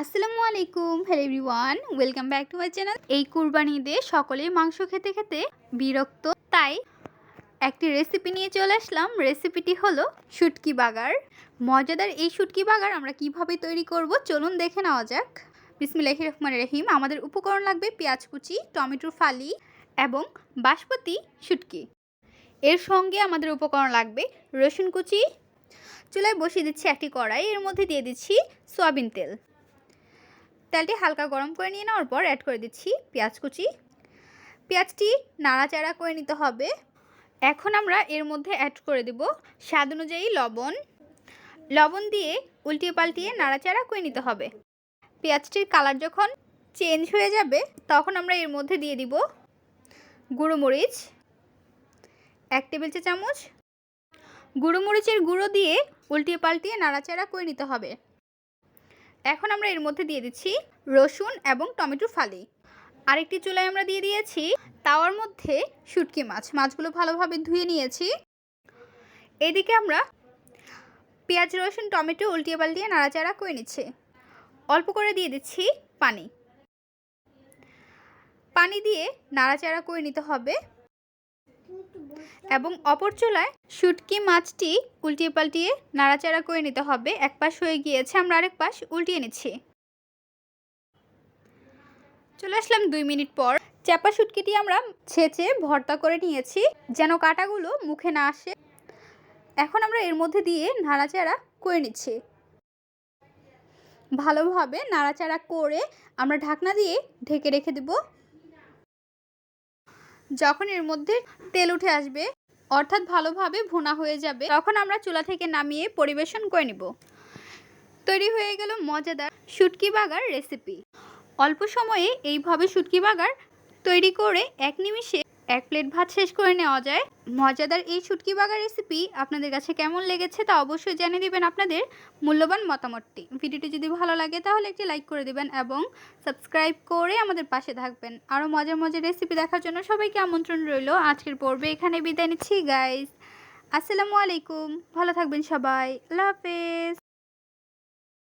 আসসালামু আলাইকুম hello everyone welcome back to my channel এই কুরবানি ঈদে সকলেই মাংস খেতে খেতে বিরক্ত, তাই একটি রেসিপি নিয়ে চলে আসলাম। রেসিপিটি হলো শুটকি বাগার। মজাদার এই শুটকি বাগার আমরা কীভাবে তৈরি করব চলুন দেখে নেওয়া যাক। বিসমিল্লাহ রহমান রহিম, আমাদের উপকরণ লাগবে পেঁয়াজ কুচি টমেটোর ফালি এবং বাসমতি শুটকি। এর সঙ্গে আমাদের উপকরণ লাগবে রসুন কুচি। চুলায় বসিয়ে দিচ্ছি একটি কড়াই, এর মধ্যে দিয়ে দিচ্ছি সয়াবিন তেল। তেলটি হালকা গরম করে নিয়ে নেওয়ার পর অ্যাড করে দিচ্ছি পেঁয়াজ কুচি। পেঁয়াজটি নাড়াচাড়া করে নিতে হবে। এখন আমরা এর মধ্যে অ্যাড করে দেব স্বাদ অনুযায়ী লবণ। লবণ দিয়ে উল্টিয়ে পাল্টিয়ে নাড়াচাড়া করে নিতে হবে। পেঁয়াজটির কালার যখন চেঞ্জ হয়ে যাবে, তখন আমরা এর মধ্যে দিয়ে দিব গুঁড়ো মরিচ। এক টেবিল চা চামচ গুঁড়ো মরিচের গুঁড়ো দিয়ে উল্টিয়ে পাল্টিয়ে নাড়াচাড়া করে নিতে হবে। এখন আমরা এর মধ্যে দিয়ে দিচ্ছি রসুন এবং টমেটো ফালি। আরেকটি চুলায় আমরা দিয়ে দিয়েছি তাওয়ার মধ্যে শুটকি মাছ। মাছগুলো ভালোভাবে ধুয়ে নিয়েছি। এদিকে আমরা পেঁয়াজ, রসুন, টমেটো উল্টিয়ে পাল্টিয়ে নাড়াচাড়া করে নিচ্ছি। অল্প করে দিয়ে দিচ্ছি পানি। পানি দিয়ে নাড়াচাড়া করে নিতে হবে। এবং অপর চুলায় শুটকি মাছটি উল্টিয়ে পাল্টিয়ে নাড়াচাড়া করে নিতে হবে। এক পাশ হয়ে গিয়েছে, আমরা আরেক পাশ উল্টিয়ে নিচ্ছি। চলে আসলাম দুই মিনিট পর। চাপা শুটকিটি আমরা ছেঁচে ভর্তা করে নিয়েছি, যেন কাটাগুলো মুখে না আসে। এখন আমরা এর মধ্যে দিয়ে নাড়াচাড়া করে নিচ্ছি। ভালোভাবে নাড়াচাড়া করে আমরা ঢাকনা দিয়ে ঢেকে রেখে দেব। যখন এর মধ্যে তেল উঠে আসবে, অর্থাৎ ভালোভাবে ভুনা হয়ে যাবে, তখন আমরা চুলা থেকে নামিয়ে পরিবেশন করে নিব। তৈরি হয়ে গেল মজাদার শুটকি বাগার রেসিপি অল্প সময়ে এইভাবে শুটকি বাগার তৈরি করে এক নিমিষে এক প্লেট ভাত শেষ করে নেওয়া যায়। মজাদার এই শুটকি বাগা রেসিপি আপনাদের কাছে কেমন লেগেছে তা অবশ্যই জানিয়ে দিবেন আপনাদের মূল্যবান মতামতটি। ভিডিওটি যদি ভালো লাগে তাহলে একটি লাইক করে দিবেন এবং সাবস্ক্রাইব করে আমাদের পাশে থাকবেন। আরও মজার মজার রেসিপি দেখার জন্য সবাইকে আমন্ত্রণ রইল। আজকের পর্বে এখানে বিদায় নিচ্ছি গাইজ আসসালামু আলাইকুম। ভালো থাকবেন সবাই। আল্লাহ হাফেজ।